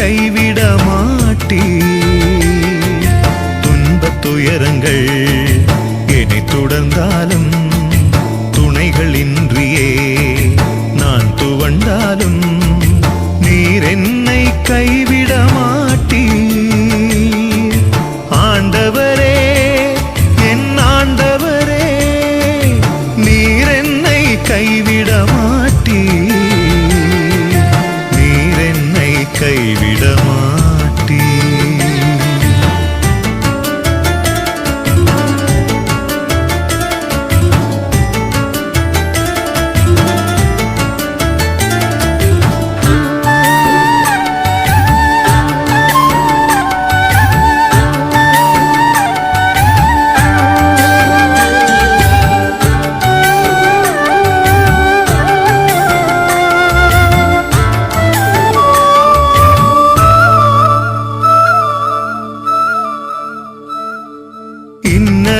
கைவிட மாட்டி துன்பத் துயரங்கள் என்னை தொடர்ந்தாலும் துணைகளின்றியே நான் துவண்டாலும் நீர் என்னை கைவிட மாட்டி ஆண்டவரே என் ஆண்டவரே நீர் என்னை கைவிட மாட்டீர்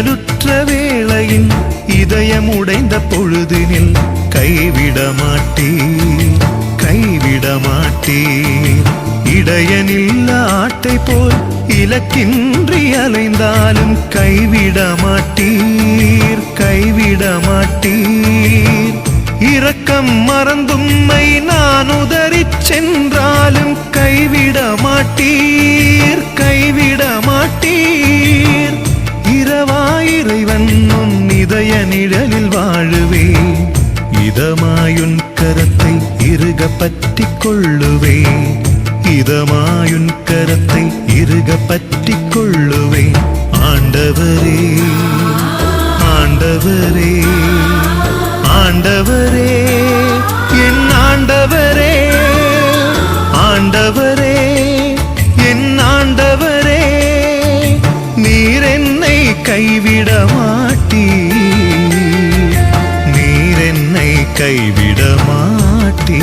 இன்னலுற்ற வேளையின் இதயம் உடைந்த பொழுதினில் கைவிட மாட்டீர் கைவிட மாட்டீர் இடையனில்ல ஆட்டை போல் இலக்கின்றி அலைந்தாலும் கைவிட மாட்டீர் கைவிட மாட்டீர் இரக்கம் மறந்தும்மை நான் உதறிச் சென்றாலும் கைவிட மாட்டீர் கைவிட இருக பற்றி பற்றிக் கொள்ளுவே இதமாயுன் கரத்தை இருக பற்றி கொள்ளுவே ஆண்டவரே ஆண்டவரே ஆண்டவரே என் ஆண்டவரே ஆண்டவரே என் ஆண்டவரே நீர் என்னை கைவிட மாட்டீர். நீர் என்னை கைவிட மாட்டீர். காட்டி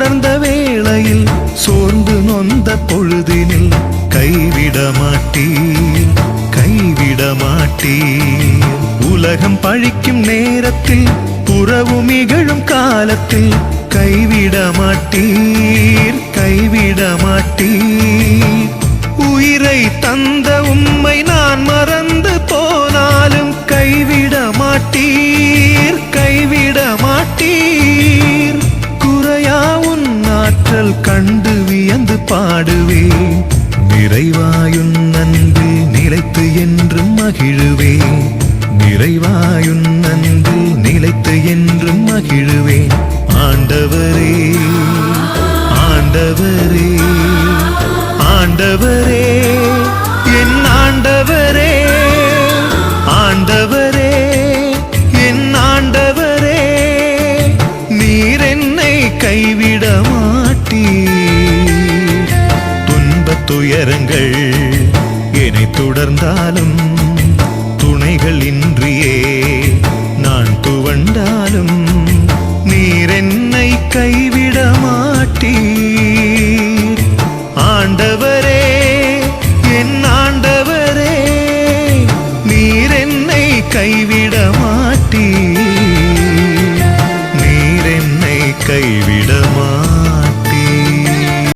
தொடர்ந்த வேளையில் சோர்ந்து நொந்த பொழுதினில் கைவிட மாட்டீர் கைவிட மாட்டீர். உலகம் பழிக்கும் நேரத்தில் புறவு மிகழும் காலத்தில் கைவிட மாட்டீர் கைவிட மாட்டீர். நிறைவாயுன் அன்பில் நிலைத்து என்றும் மகிழுவேன். நிறைவாயுன் அன்பில் நிலைத்து என்றும் மகிழுவேன். துயரங்கள் என்னை தொடர்ந்தாலும் துணைகள் இன்றியே நான் துவண்டாலும் நீர் என்னை கைவிட மாட்டீர். ஆண்டவரே என் ஆண்டவரே நீர் என்னை கைவிட